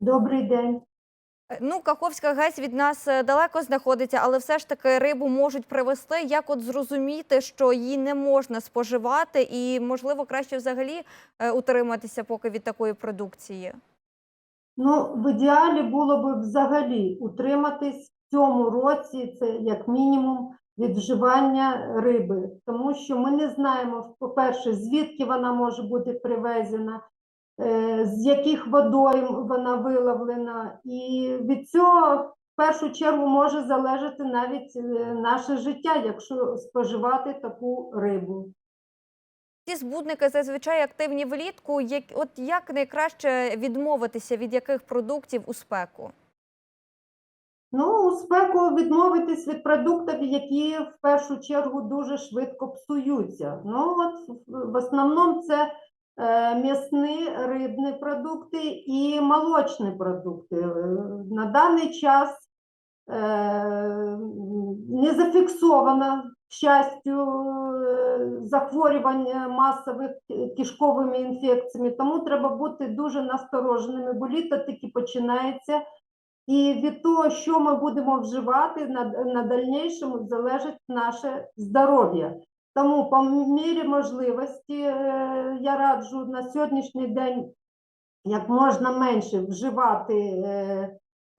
Добрий день. Е, Ну, Каховська ГЕС від нас е, далеко знаходиться, але все ж таки рибу можуть привезти. Як от зрозуміти, що її не можна споживати, і можливо краще взагалі е, утриматися поки від такої продукції? Ну, в ідеалі було б взагалі утриматись в цьому році, це як мінімум від вживання риби, тому що ми не знаємо, по-перше, звідки вона може бути привезена, з яких водойм вона виловлена, і від цього в першу чергу може залежати навіть е, наше життя, якщо споживати таку рибу. Ці збудники зазвичай активні влітку. Як, от як найкраще відмовитися від яких продуктів у спеку? Ну, у спеку відмовитись від продуктів, які в першу чергу дуже швидко псуються. Ну, от в- основному це е, м'ясні, рибні продукти і молочні продукти. Е, На даний час е, не зафіксовано, к щастю, е, захворювання масових кишковими інфекціями, тому треба бути дуже настороженими, бо літо тільки починається. І від того, що ми будемо вживати на, на дальнішому, залежить наше здоров'я. Тому, по мірі можливості, е, я раджу на сьогоднішній день як можна менше вживати е,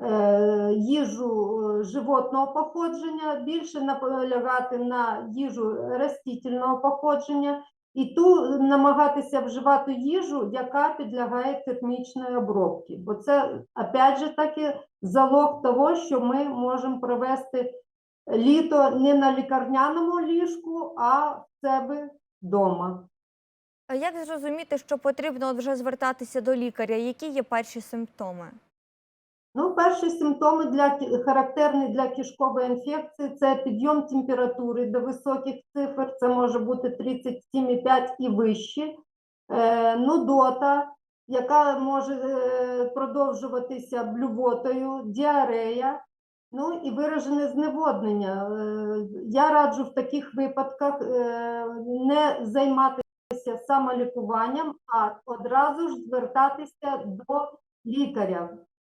е, їжу животного походження, більше наполягати на їжу растительного походження і ту намагатися вживати їжу, яка підлягає термічної обробці. Бо це, опять же таки, залог того, що ми можемо провести літо не на лікарняному ліжку, а в себе вдома. А як зрозуміти, що потрібно от вже звертатися до лікаря? Які є перші симптоми? Ну, перші симптоми для характерні для кишкової інфекції це підйом температури до високих цифр, це може бути 37,5 і вище, е, нудота, яка може е, продовжуватися блювотою, діарея, ну і виражене зневоднення. Е, Я раджу в таких випадках е, не займатися самолікуванням, а одразу ж звертатися до лікаря.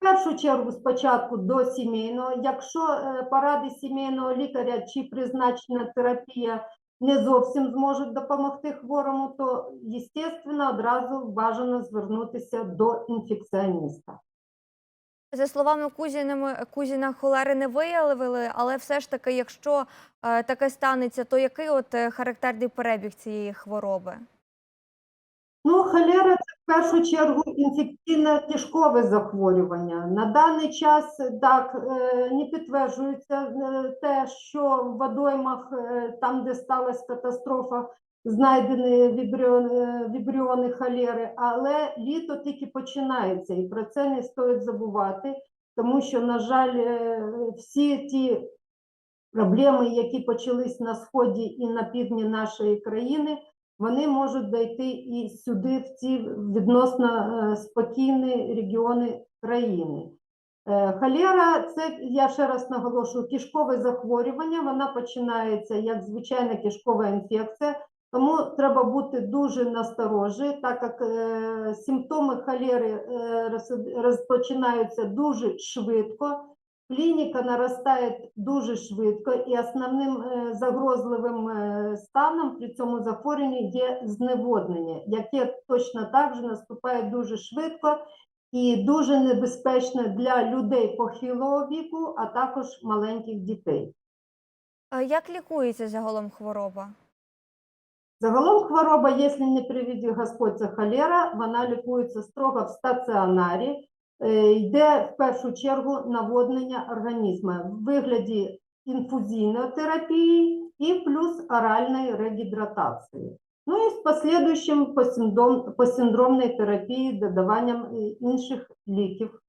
В першу чергу спочатку до сімейного. Якщо е, поради сімейного лікаря чи призначена терапія не зовсім зможуть допомогти хворому, то, звісно, одразу бажано звернутися до інфекціоніста. За словами Кузінами, Кузіна холери не виявили, але все ж таки, якщо е, таке станеться, то який от е, характерний перебіг цієї хвороби? Ну, холера це в першу чергу інфекційне кишкове захворювання. На даний час так е, не підтверджується те, що в водоймах, там, де сталася катастрофа, знайдені вібріони, вібріони холери, але літо тільки починається, і про це не стоїть забувати, тому що, на жаль, е, всі ті проблеми, які почались на сході і на півдні нашої країни, вони можуть дойти і сюди, в ці відносно е, спокійні регіони країни. Е, Холера це, я ще раз наголошую, кишкове захворювання. Вона починається як звичайна кишкова інфекція, тому треба бути дуже насторожі, так як е, симптоми холери е, розпочинаються дуже швидко. Клініка наростає дуже швидко, і основним е, загрозливим е, станом при цьому захворюванні є зневоднення, яке точно так же наступає дуже швидко і дуже небезпечне для людей похилого віку, а також маленьких дітей. Як лікується загалом хвороба? Загалом хвороба, якщо не привіді Господь, це холера, вона лікується строго в стаціонарі, Е, йде в першу чергу наводнення організму в вигляді інфузійної терапії і плюс оральної регідратації. Ну і з послідуючим посиндромної терапії, додаванням е, інших ліків